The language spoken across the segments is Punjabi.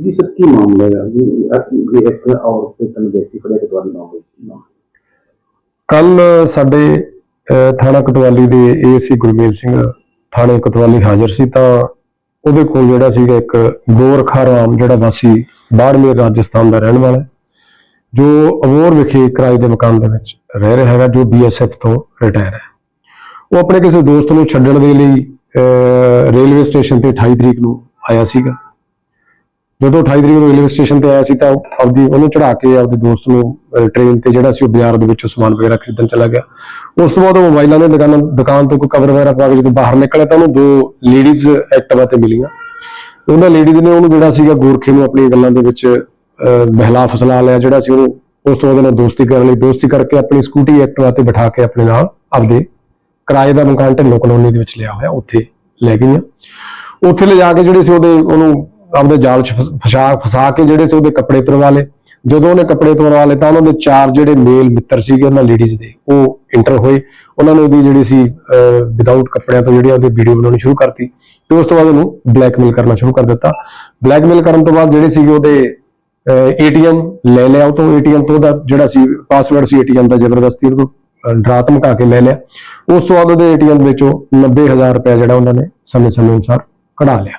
ਜੀ ਸਰ ਕੀ ਮਾਮਲਾ ਹੈ ਜੀ ਇਹ ਇੱਕ ਔਰਤ ਤੇ ਤਿੰਨ ਵਿਅਕਤੀ ਫੜੇ ਕੇ ਤੁਹਾਡੇ ਨਾਲ ਕੱਲ ਸਾਡੇ ਥਾਣਾ ਕਤਵਾਲੀ ਦੇ ਏਸੀ ਗੁਰਮੇਲ ਸਿੰਘ ਥਾਣੇ ਕਤਵਾਲੀ ਹਾਜ਼ਰ ਸੀ ਤਾਂ ਉਹਦੇ ਕੋਲ ਜਿਹੜਾ ਸੀਗਾ ਇੱਕ ਗੋਰਖਾ ਰਾਮ ਜਿਹੜਾ ਵਾਸੀ ਬਾੜਮੇਰ ਰਾਜਸਥਾਨ ਦਾ ਰਹਿਣ ਵਾਲਾ ਜੋ ਅਬੋਰ ਵਿਖੇ ਕਿਰਾਏ ਦੇ ਮਕਾਨ ਦੇ ਵਿੱਚ ਰਹਿ ਰਿਹਾ ਹੈਗਾ ਜੋ ਬੀਐਸਐਫ ਤੋਂ ਰਿਟਾਇਰ ਹੈ। ਉਹ ਆਪਣੇ ਕਿਸੇ ਦੋਸਤ ਨੂੰ ਛੱਡਣ ਦੇ ਲਈ ਅਹ, ਰੇਲਵੇ ਸਟੇਸ਼ਨ ਤੇ 28 ਤਰੀਕ ਨੂੰ ਆਇਆ ਸੀਗਾ। ਜਦੋਂ 28 ਤਰੀਕ ਨੂੰ ਰੇਲਵੇ ਸਟੇਸ਼ਨ ਤੇ ਆਇਆ ਸੀ ਤਾਂ ਉਹ ਆਪਦੀ ਉਹਨੂੰ ਚੜਾ ਕੇ ਆਪਦੇ ਦੋਸਤ ਨੂੰ ਟ੍ਰੇਨ ਤੇ ਜਿਹੜਾ ਸੀ ਉਹ ਬਾਜ਼ਾਰ ਦੇ ਵਿੱਚੋਂ ਸਮਾਨ ਵਗੈਰਾ ਖਰੀਦਣ ਚਲਾ ਗਿਆ। ਉਸ ਤੋਂ ਬਾਅਦ ਉਹ ਮੋਬਾਈਲਾਂ ਦੇ ਦੁਕਾਨਾਂ ਦੁਕਾਨ ਤੋਂ ਕੋਈ ਕਵਰ ਵਗੈਰਾ ਪਾ ਕੇ ਜਦੋਂ ਬਾਹਰ ਨਿਕਲਿਆ ਤਾਂ ਉਹਨੂੰ ਦੋ ਲੇਡੀਜ਼ ਐਕਟਿਵਾ ਤੇ ਮਿਲੀਆਂ। ਉਹਨਾਂ ਲੇਡੀਜ਼ ਨੇ ਉਹਨੂੰ ਜਿਹੜਾ ਸੀਗਾ ਗੋਰਖੇ ਨੂੰ ਆਪਣੀਆਂ ਗੱਲਾਂ ਦੇ ਵਿੱਚ ਅਹ, ਬਹਿਲਾ ਫਸਲਾ ਲਿਆ ਜਿਹੜਾ ਸੀ ਉਹਨੂੰ ਉਸ ਤੋਂ ਬਾਅਦ ਉਹਨੇ ਦੋਸਤੀ ਕਰਨ ਲਈ ਦੋਸਤੀ ਕਰਕੇ ਆਪਣੀ ਸਕੂਟੀ ਐਕਟਿਵਾ ਤੇ ਬਿਠਾ ਕੇ ਆਪਣੇ ਨਾਲ ਆਪਦੇ ਕਿਰਾਏ ਦਾ ਮਕਾਨ ਢਿੱਲੋਂ ਕਲੋਨੀ ਦੇ ਵਿੱਚ ਲਿਆ ਹੋਇਆ ਉੱਥੇ ਲੈ ਗਈਆਂ। ਉੱਥੇ ਲਿਜਾ ਕੇ ਜਿਹੜੇ ਸੀ ਉਹਦੇ ਉਹਨੂੰ ਆਪਦੇ ਜਾਲ 'ਚ ਫਸਾ ਫਸਾ ਕੇ ਜਿਹੜੇ ਸੀ ਉਹਦੇ ਕੱਪੜੇ ਤੁਰਵਾ ਲਏ। ਜਦੋਂ ਉਹਨੇ ਕੱਪੜੇ ਤੁਰਵਾ ਲਏ ਤਾਂ ਉਹਨਾਂ ਦੇ ਚਾਰ ਜਿਹੜੇ ਮੇਲ ਮਿੱਤਰ ਸੀਗੇ ਉਹਨਾਂ ਲੇਡੀਜ਼ ਦੇ ਉਹ ਇੰਟਰ ਹੋਏ। ਉਹਨਾਂ ਨੇ ਉਹਦੀ ਜਿਹੜੀ ਸੀ ਵਿਦਆਊਟ ਕੱਪੜਿਆਂ ਤੋਂ ਜਿਹੜੀ ਉਹਦੀ ਵੀਡੀਓ ਬਣਾਉਣੀ ਸ਼ੁਰੂ ਕਰਤੀ ਤੇ ਉਸ ਤੋਂ ਬਾਅਦ ਉਹਨੂੰ ਬਲੈਕਮੇਲ ਕਰਨਾ ਸ਼ੁਰੂ ਕਰ ਦਿੱਤਾ। ਬਲੈਕਮੇਲ ਕਰਨ ਤੋਂ ਬਾਅਦ ਜਿਹੜੇ ਸੀਗੇ ਉਹਦੇ ਏਟੀਐਮ ਲੈ ਲਿਆ ਉਹ ਤੋਂ। ਏਟੀਐਮ ਤੋਂ ਉਹਦਾ ਜਿਹੜਾ ਸੀ ਪਾਸਵਰਡ ਸੀ ਏਟੀਐਮ ਦਾ ਜ਼ਬਰਦਸਤੀ ਉਹ ਤੋਂ ਅਹ, ਡਰਾ ਧਮਕਾ ਕੇ ਲੈ ਲਿਆ। ਉਸ ਤੋਂ ਬਾਅਦ ਉਹਦੇ ਏਟੀਐਮ ਵਿੱਚੋਂ 90000 ਰੁਪਏ ਜਿਹੜਾ ਉਹਨਾਂ ਨੇ ਸਮੇਂ ਸਮੇਂ ਅਨੁਸਾਰ ਕਢਾ ਲਿਆ।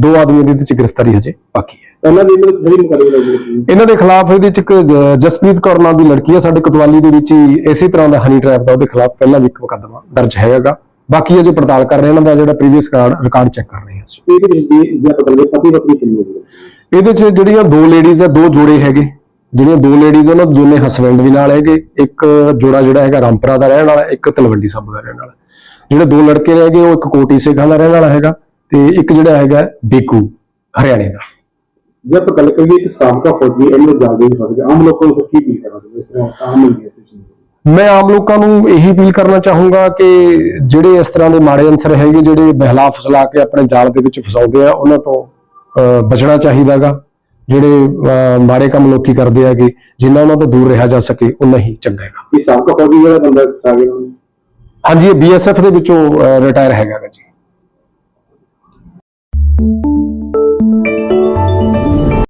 ਦੋ ਆਦਮੀਆਂ ਦੀ ਇਹਦੇ ਵਿੱਚ ਗ੍ਰਿਫਤਾਰੀ ਹਜੇ ਬਾਕੀ ਹੈ। ਪਹਿਲਾਂ ਵੀ ਇਹਨਾਂ ਜਿਹੜੀ ਮੁਕੱਦਮੇ ਲੱਗੀ ਸੀ? ਇਹਨਾਂ ਦੇ ਖਿਲਾਫ ਇਹਦੇ ਚ ਇੱਕ ਜ- ਜਸਪ੍ਰੀਤ ਕੌਰ ਨਾਮ ਦੀ ਲੜਕੀ ਹੈ ਸਾਡੇ ਕਤਵਾਲੀ ਦੇ ਵਿੱਚ ਹੀ ਇਸੇ ਤਰ੍ਹਾਂ ਦਾ ਹਨੀ ਟ੍ਰੈਪ ਦਾ ਉਹਦੇ ਖਿਲਾਫ ਪਹਿਲਾਂ ਵੀ ਇੱਕ ਮੁਕੱਦਮਾ ਦਰਜ ਹੈਗਾ ਬਾਕੀ ਅਜੇ ਪੜਤਾਲ ਕਰ ਰਹੇ ਇਹਨਾਂ ਦਾ ਜਿਹੜਾ ਪ੍ਰੀਵੀਅਸ ਰਿਕਾਰਡ ਚੈੱਕ ਕਰ ਰਹੇ ਹਾਂ ਅਸੀਂ। ਜੀ ਜੇ ਆਪਾਂ ਗੱਲ ਪਤੀ ਪਤਨੀ ਕਿੰਨੀ ਹੋਈ ਇਹਦੇ ਚ ਜਿਹੜੀਆਂ ਦੋ ਲੇਡੀਜ਼ ਆ ਦੋ ਜੋੜੇ ਹੈਗੇ। ਜਿਹੜੀਆਂ ਦੋ ਲੇਡੀਜ਼ ਉਹਨਾਂ ਦੇ ਦੋਨੇ ਹਸਬੰਡ ਵੀ ਨਾਲ ਹੈਗੇ। ਇੱਕ ਜੋੜਾ ਜਿਹੜਾ ਹੈਗਾ ਰਾਮਪੁਰਾ ਦਾ ਰਹਿਣ ਵਾਲਾ ਇੱਕ ਤਲਵੰਡੀ ਸਾਬੋ ਦਾ ਰਹਿਣ ਵਾਲਾ। ਜਿਹੜੇ ਦੋ ਲੜਕੇ ਹੈਗੇ ਉਹ ਇੱਕ ਕੋਟੀ ਸੇਖਾਂ ਦਾ ਰਹਿਣ ਵਾਲਾ ਹੈਗਾ। ਤੇ ਇੱਕ ਜਿਹੜਾ ਹੈਗਾ ਬੇਕੂ ਹਰਿਆਣੇ ਦਾ। ਜੇ ਆਪਾਂ ਗੱਲ ਕਰੀਏ ਕਿ ਸਾਬਕਾ ਫੌਜੀ ਇਹਨੂੰ ਜਾਗਦੇ ਨਹੀਂ ਗਏ ਆਮ ਲੋਕਾਂ ਨੂੰ ਕੀ ਫੀਲ ਕਰਨਾ ਚਾਹੁੰਦੇ? ਇਸ ਤਰ੍ਹਾਂ ਆਮ ਮਿਲ ਗਿਆ ਮੈਂ ਆਮ ਲੋਕਾਂ ਨੂੰ ਇਹੀ ਅਪੀਲ ਕਰਨਾ ਚਾਹੂੰਗਾ ਕਿ ਜਿਹੜੇ ਇਸ ਤਰ੍ਹਾਂ ਦੇ ਮਾੜੇ ਅਨਸਰ ਹੈਗੇ ਜਿਹੜੇ ਬਹਿਲਾ ਫਸਲਾ ਕੇ ਆਪਣੇ ਜਾਲ ਦੇ ਵਿੱਚ ਫਸਾਉਂਦੇ ਆ ਉਹਨਾਂ ਤੋਂ ਬਚਣਾ ਚਾਹੀਦਾਗਾ। ਜਿਹੜੇ ਮਾੜੇ ਕੰਮ ਲੋਕੀ ਕਰਦੇ ਹੈਗੇ ਜਿੰਨਾ ਉਹਨਾਂ ਤੋਂ ਦੂਰ ਰਿਹਾ ਜਾ ਸਕੇ ਉਨਾ ਹੀ ਚੰਗਾ ਹੈਗਾ। ਇਹ ਸਾਬਕਾ ਫੌਜੀ ਜਿਹੜਾ ਬੰਦਾ ਆ ਗਿਆ ਹਾਂਜੀ ਇਹ ਬੀਐਸਐਫ ਦੇ ਵਿੱਚੋਂ ਰਿਟਾਇਰ ਹੈਗਾ ਜੀ। you